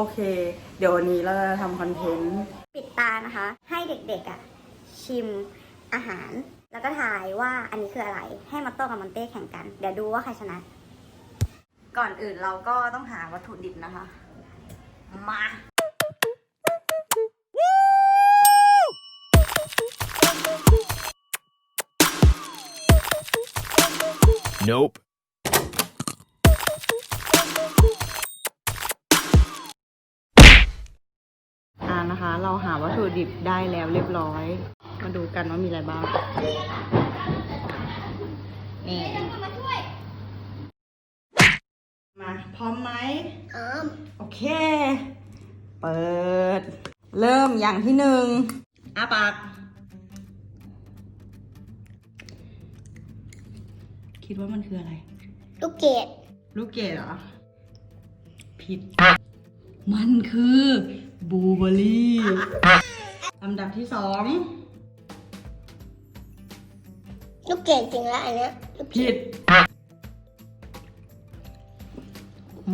โอเค เดี๋ยววันนี้เราจะทำคอนเทนต์ปิดตานะคะ ให้เด็กๆอะ ชิมอาหาร แล้วก็ทายว่าอันนี้คืออะไร ให้มอตโต้กับมอนเต้แข่งกัน เดี๋ยวดูว่าใครชนะ ก่อนอื่นเราก็ต้องหาวัตถุดิบนะคะ มา Nope. นะคะ เราหาวัตถุดิบได้แล้วเรียบร้อย มาดูกันว่ามีอะไรบ้าง นี่ มาพร้อมไหมอ้อมโอเค เปิด เริ่มอย่างที่หนึ่งอาปากคิดว่ามันคืออะไร ลูกเกด ลูกเกดเหรอ ผิด มันคือบูเบอรี่ลำดับที่สองลูกเกดจริงแล้วอันเนี้ยลูกผิด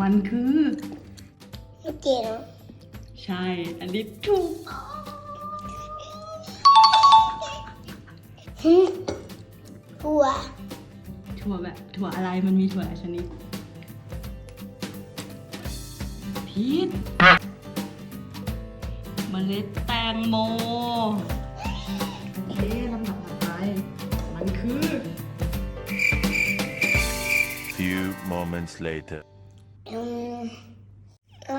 มันคือ ลูกเกดเนาะใช่ อันนี้ถูกถั่วถั่วแบบถั่วอะไรมันมีถั่วหลายชนิด ผิดเมล็ดแตงโมเอ๊ะลำดับต่อไป มันคือ Few moments later. อืมอ่า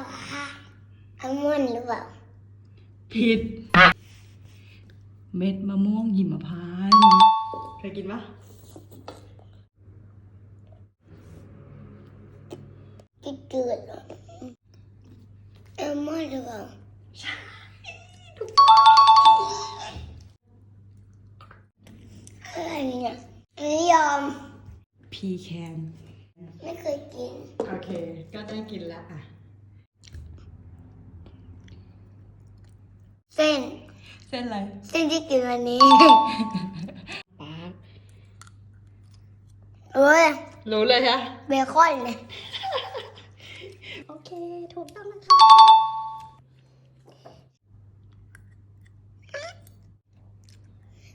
อัลมอนด์หรือเปล่าผิด เม็ดมะม่วงหิมพานต์เคยกินปะที่เกิ ดเหรออัลมอนด์หรือเปล่าอะไรเนี่ยไม่ยอมพีแคนไม่เคยกิน โอเค ก็ได้กินแล้วอะ เส้น เส้นอะไร เส้นที่กินวันนี้ปาร์คเอ้ยรู้เลยฮะ เบคอนเลยโอเค ถูกต้องนะคะ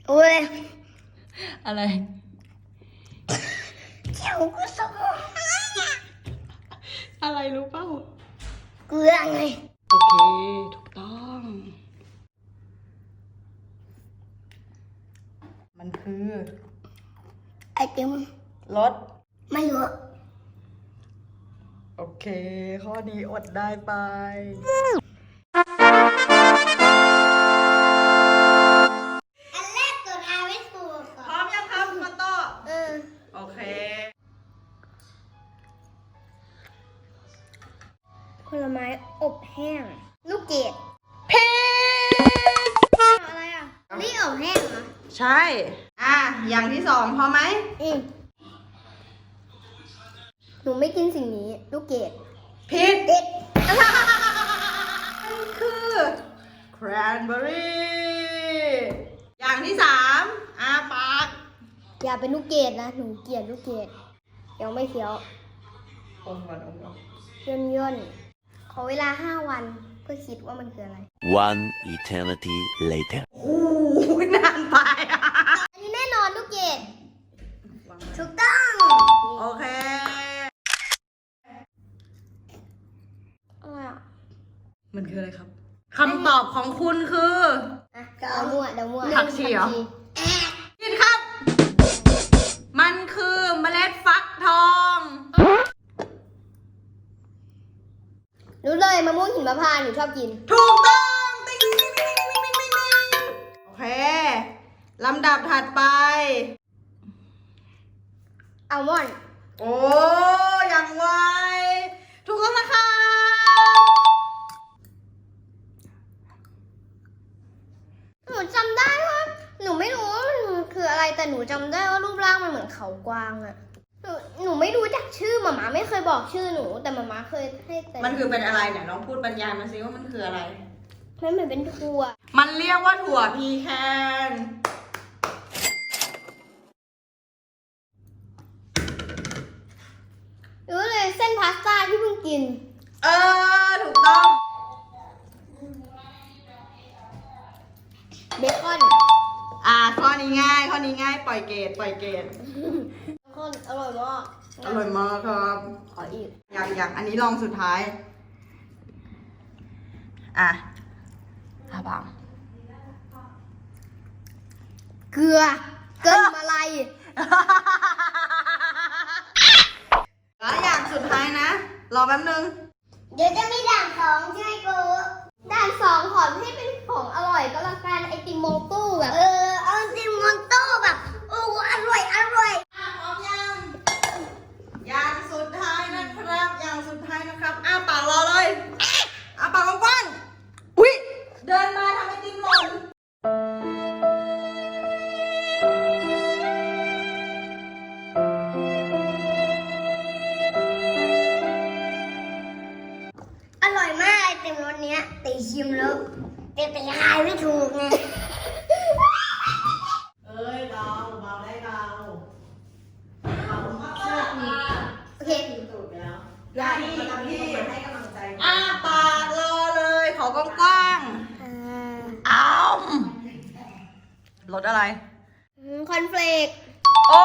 เอ้ยอะไรเจ้าก็สมองอะไรรู้เปล่าเกลือไงโอเค ถูกต้อง มันคือไอติมรสไม่รู้โอเค ข้อนี้อดได้ไป เกดเพชรอะไรอะนี่อบแห้งเหรอใช่ อะ อย่างที่สองพอไหม อืมหนูไม่กินสิ่งนี้ ลูกเกดผิด เด็ดมันคือ cranberry อย่างที่สามอาปาก อย่าเป็นลูกเกดนะ หนูเกลียดลูกเกดยังไม่เคี้ยวอมก่อนอมก่อนย่นย่นขอเวลาห้าวัน เพื่อคิดว่ามันคืออะไร One eternity later. โอ้โหนานไปอะอันนี้แน่นอนลูกเกดถูกต้องโอเค อะไรอะมันคืออะไรครับคำตอบของคุณคือ อะเดามั่วเดามั่วผักชีเหรอผิะม่วงหิมพานต์หนูชอบกิน ถูกต้องติ๊งติ๊งติ๊งติ๊งติ๊งติ๊งติ๊งติ๊งโอเค ลำดับถัดไป อัลมอนด์โอ้ยังไวถูกต้องนะคะหนูจำได้ว่าหนูไม่รู้ว่ามันคืออะไรแต่หนูจำได้ว่ารูปร่างมันเหมือนเขากวางอะ หนูหนูไม่รู้จักชื่อหมาม่าไม่เคยบอกชื่อหนู แต่หมาม่าเคยให้แต่มันคือเป็นอะไรเนี่ยลองพูดบรรยายมาซิว่ามันคืออะไร มันเหมือนเป็นถั่ว มันเรียกว่าถั่วพีแคนรู้เลยเส้นพาสต้าที่เพิ่งกิน เออ ถูกต้อง เบคอน อ่าข้อนี้ง่าย ข้อนี้ง่าย ปล่อยเกรดปล่อยเกร ดเบคอนอร่อยมากอร่อยมากครับ ขออีก อย่างอย่างอันนี้ลองสุดท้าย อะอาบังเกลือ เกินมาลัยแมรสเนี้ยแต่ชิมแล้วแต่แต่ขายไม่ถูกไงเอ้ยเบาเบาได้เบาเบามากโอเคได้ที่ที่ให้กำลังใจอ้าปากรอเลยขอกว้างๆอ้าวรสอะไร คอนเฟลกโอ้